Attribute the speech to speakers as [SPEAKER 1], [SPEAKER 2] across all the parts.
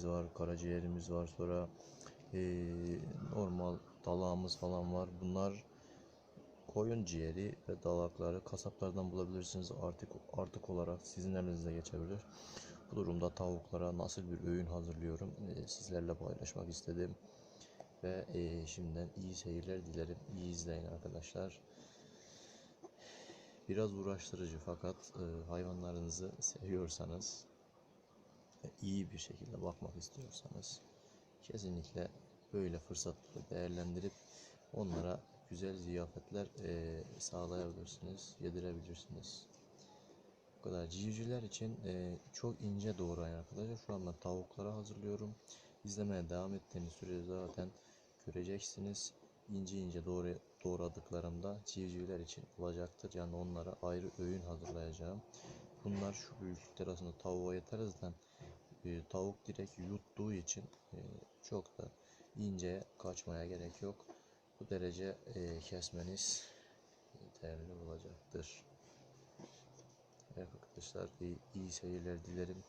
[SPEAKER 1] ciğerimiz var, karaciğerimiz var, sonra eee, normal dalağımız falan var. Bunlar koyun ciğeri ve dalakları kasaplardan bulabilirsiniz. Artık artık olarak sizin elinize geçebilir. Bu durumda tavuklara nasıl bir öğün hazırlıyorum eee, sizlerle paylaşmak istedim. Ve eee, şimdiden iyi seyirler dilerim. İyi izleyin arkadaşlar. Biraz uğraştırıcı fakat e, hayvanlarınızı seviyorsanız iyi bir şekilde bakmak istiyorsanız kesinlikle böyle fırsatları değerlendirip onlara güzel ziyafetler e, sağlayabilirsiniz, yedirebilirsiniz. Bu kadar. Civcivler için e, çok ince doğrayın arkadaşlar. Şu an ben tavuklara hazırlıyorum. İzlemeye devam ettiğiniz sürede zaten göreceksiniz. İnce ince doğru, doğradıklarımda civcivler için olacaktır. Yani onlara ayrı öğün hazırlayacağım. Bunlar şu büyüklükler aslında tavuğa yeter zaten. E, tavuk direkt yuttuğu için e, çok da ince kaçmaya gerek yok. Bu derece e, kesmeniz yeterli olacaktır. Evet arkadaşlar iyi, iyi seyirler dilerim.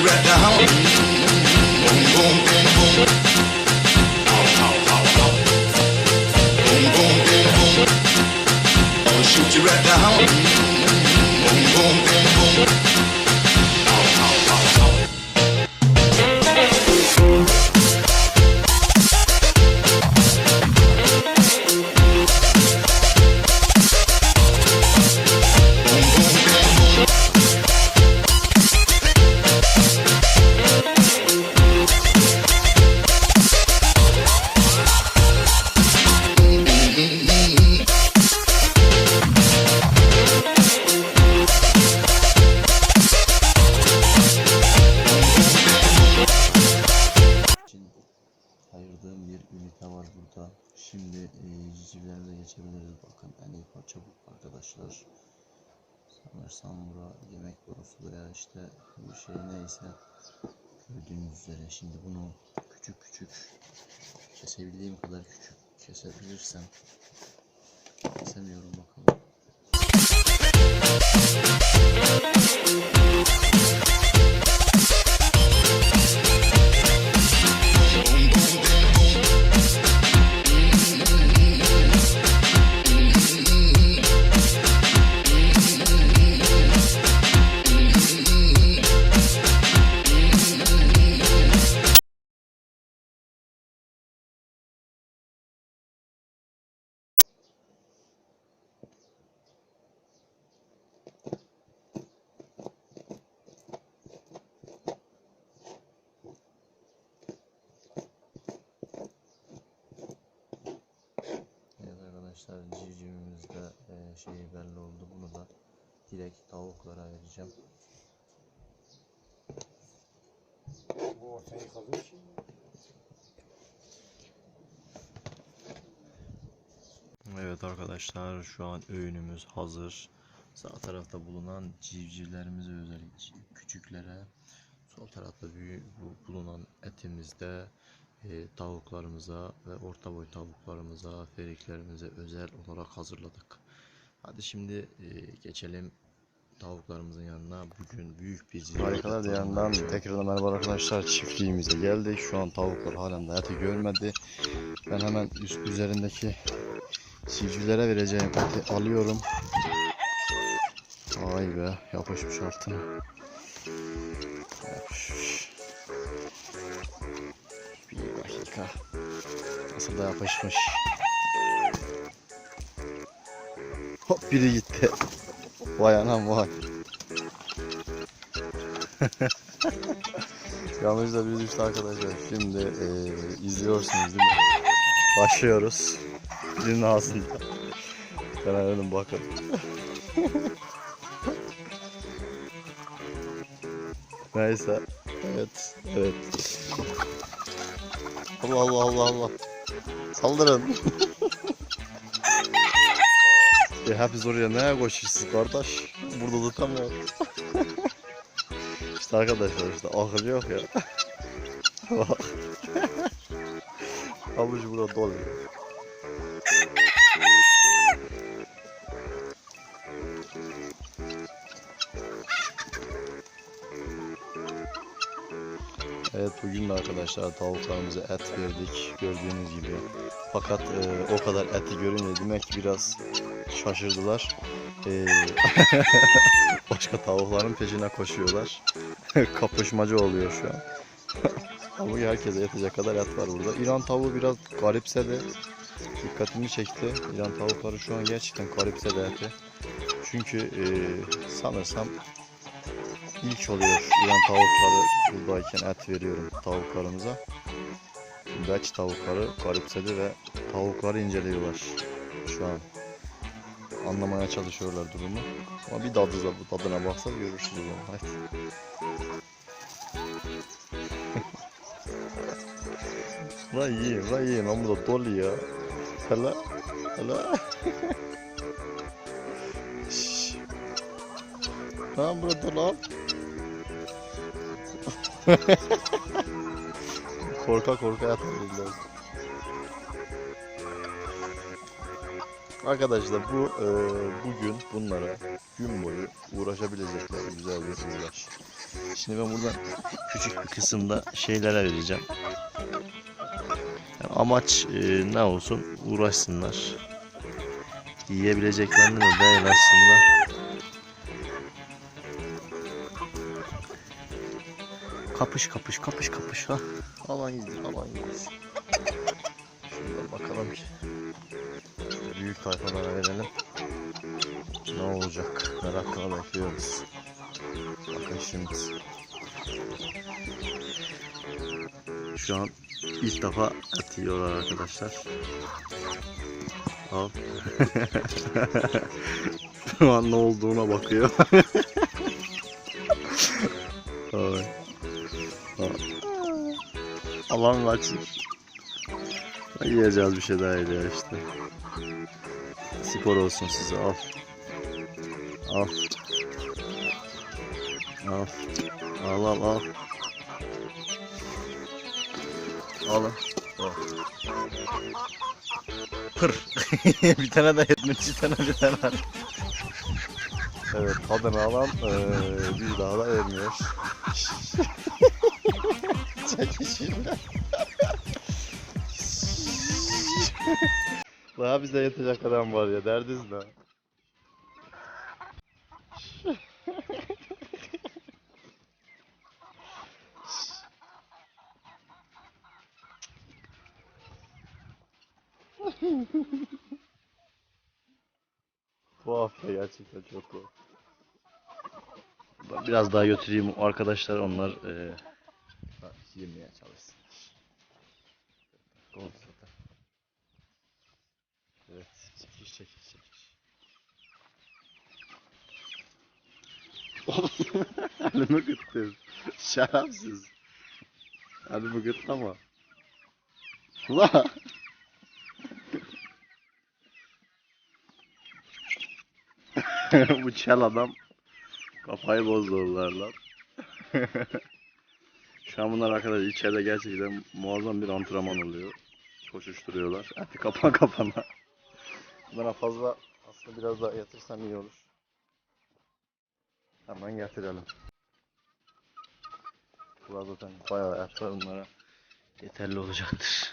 [SPEAKER 2] you
[SPEAKER 1] at the home. Burada. Şimdi e, civcivlerimize geçebiliriz. Bakın en iyi parça bu arkadaşlar. Sanırsam bura yemek borusu veya işte bir şey neyse gördüğünüz üzere. Şimdi bunu küçük küçük kesebildiğim kadar küçük kesebilirsem kesemiyorum bakalım. Arkadaşlar civcivimizde e, şeyi belli oldu. Bunu da direkt tavuklara vereceğim.
[SPEAKER 3] Bu ortayı kalıyor ki.
[SPEAKER 1] Evet arkadaşlar şu an öğünümüz hazır. Sağ tarafta bulunan civcivlerimize özel küçüklere, sol tarafta büyük bu- bulunan etimizde e, tavuklarımıza ve orta boy tavuklarımıza, feriklerimize özel olarak hazırladık. Hadi şimdi e, geçelim tavuklarımızın yanına. Bugün büyük bir ziyafet
[SPEAKER 4] Harikalar Diyarı'ndan tekrardan merhaba arkadaşlar çiftliğimize geldik. Şu an tavuklar halen eti görmedi. Ben hemen üst üzerindeki civcivlere vereceğim eti alıyorum. Vay be yapışmış altına. Yapışmış.
[SPEAKER 1] Dakika. Nasıl da yapışmış. Hop biri gitti. Vay anam vay. Yanlışla bir düştü arkadaşlar. Şimdi eee, izliyorsunuz değil mi? Başlıyoruz. Birinin ağzında. Ben aradım bakın. Neyse. Evet. Evet. Allah Allah Allah Allah. Saldırın. e hepiniz oraya neye koşuyorsunuz kardeş? Burada tutamıyor. işte arkadaşlar işte akıl yok ya. Bak. Avuç burada dolu. Evet bugün de arkadaşlar tavuklarımıza et verdik gördüğünüz gibi. Fakat e, o kadar eti görünce demek ki biraz şaşırdılar. E, başka tavukların peşine koşuyorlar. Kapışmacı oluyor şu an. Ama herkese yetecek kadar et var burada. İran tavuğu biraz garipse de dikkatimi çekti. İran tavukları şu an gerçekten garipse de eti. Çünkü e, sanırsam ilk oluyor İran tavukları buradayken et veriyorum tavuklarımıza. Beç tavukları garipsedi ve tavukları inceliyorlar şu an. Anlamaya çalışıyorlar durumu. Ama bir tadı da bu tadına baksa görürsünüz onu. Haydi. Lan yiyin, lan yiyin. Lan bu da dolu ya. Hele, hele. Lan burada dolu korka korka yatırdılar. Arkadaşlar bu e, bugün bunlara gün boyu uğraşabilecekleri güzel bir uğraş. Şimdi ben buradan küçük bir kısımda şeylere vereceğim. Yani amaç e, ne olsun uğraşsınlar. Yiyebileceklerini de değil. Kapış kapış kapış kapış ha. Alan gidiyor alan gidiyor. Şuradan bakalım ki. Şöyle büyük tayfalara verelim. Ne olacak? Merakla bekliyoruz. Bakın şimdi. Şu an ilk defa et yiyorlar arkadaşlar. Al. Şu an ne olduğuna bakıyor. Alan kaçır. Yiyeceğiz bir şey daha ya işte. Spor olsun size al. Al. Al. Al al al. Alın. Al. Pır. bir tane de yetmiş, bir tane bir tane. var. Evet, tadını alan eee, bir daha da vermiyor. Çekişimden. Daha bize yetecek adam var ya, derdiniz ne? Bu hafta gerçekten çok tuhaf. Ben biraz daha götüreyim arkadaşlar onlar eee yemeye çalışsınlar. Oldu zaten. Evet, çekiş çekiş çekiş. Elimi gıttın. Şerefsiz. Elimi gıtlama. Ula. Bu çel adam kafayı bozdular lan. Şu an bunlar arkadaşlar içeride gerçekten muazzam bir antrenman oluyor. Koşuşturuyorlar. Eti kapan kapana. Bunlara fazla aslında biraz daha yatırsam iyi olur. Hemen getirelim. Burada zaten bayağı et var bunlara. Yeterli olacaktır.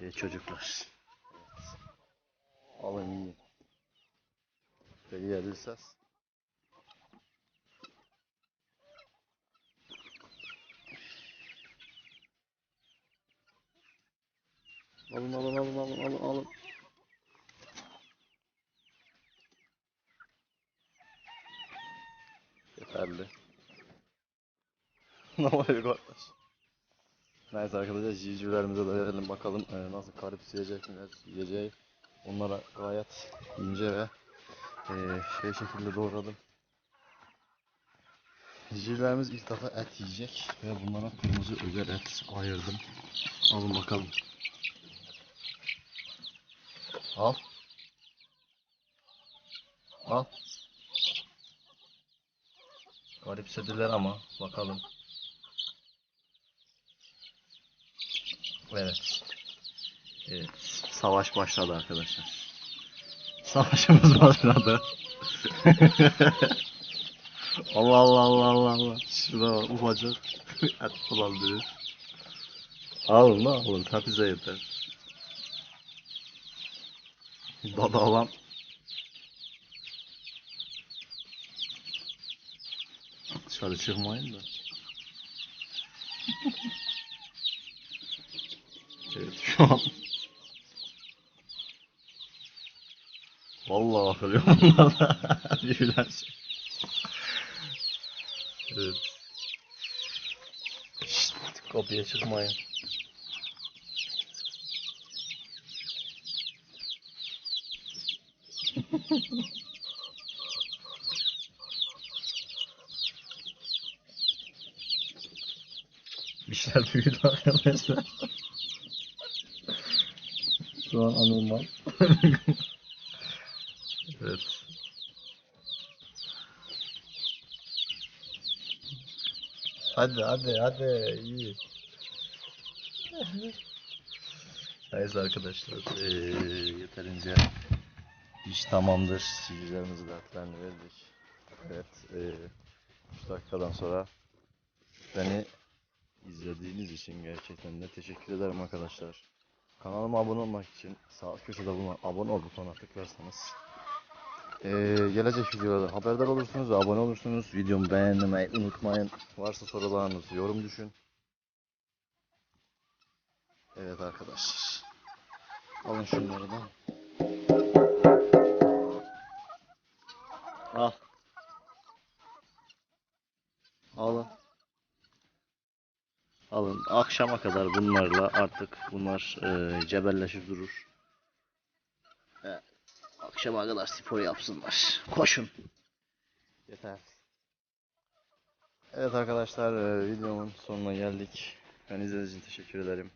[SPEAKER 1] Evet çocuklar. Evet. Alın yiyin. Ve yiyebilirseniz. Alın alın alın alın alın alın. Yeterli. ne var kardeş? Neyse arkadaşlar civcivlerimize de verelim bakalım e, nasıl karip yiyecek miler yiyeceği. Onlara gayet ince ve e, şey şekilde doğradım. Civcivlerimiz ilk defa et yiyecek ve bunlara kırmızı özel et ayırdım. Alın bakalım. Al. Al. Garipsediler ama bakalım. Evet. Evet. Savaş başladı arkadaşlar. Savaşımız başladı. Allah Allah Allah Allah Allah. Şurada bak, ufacık et bulabiliriz. Alın da alın. Tapize yeter. Dada olan Dışarı çıkmayın da. evet şu an. Vallahi bakıyorum onlarla. Birbirler şey. Evet. Şşt, kapıya çıkmayın. İşler büyüdü arkadaşlar. Şu an anormal. evet. Hadi hadi hadi iyi. Neyse arkadaşlar eee, yeterince iş tamamdır. Çizgilerimizi de atlarını verdik. Evet 3 dakikadan sonra beni izlediğiniz için gerçekten de teşekkür ederim arkadaşlar. Kanalıma abone olmak için sağ köşede bulunan abone ol butonuna tıklarsanız eee, gelecek videolarda haberdar olursunuz ve abone olursunuz. Videomu beğenmeyi unutmayın. Varsa sorularınız yorum düşün. Evet arkadaşlar. Alın şunları da. Al. Alın. Alın. Akşama kadar bunlarla artık bunlar e, cebelleşip durur. Evet. Akşama kadar spor yapsınlar. Koşun. Yeter. Evet arkadaşlar e, videomun sonuna geldik. Ben izlediğiniz için teşekkür ederim.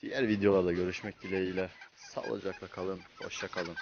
[SPEAKER 1] Diğer videolarda görüşmek dileğiyle. Sağlıcakla kalın. Hoşça kalın.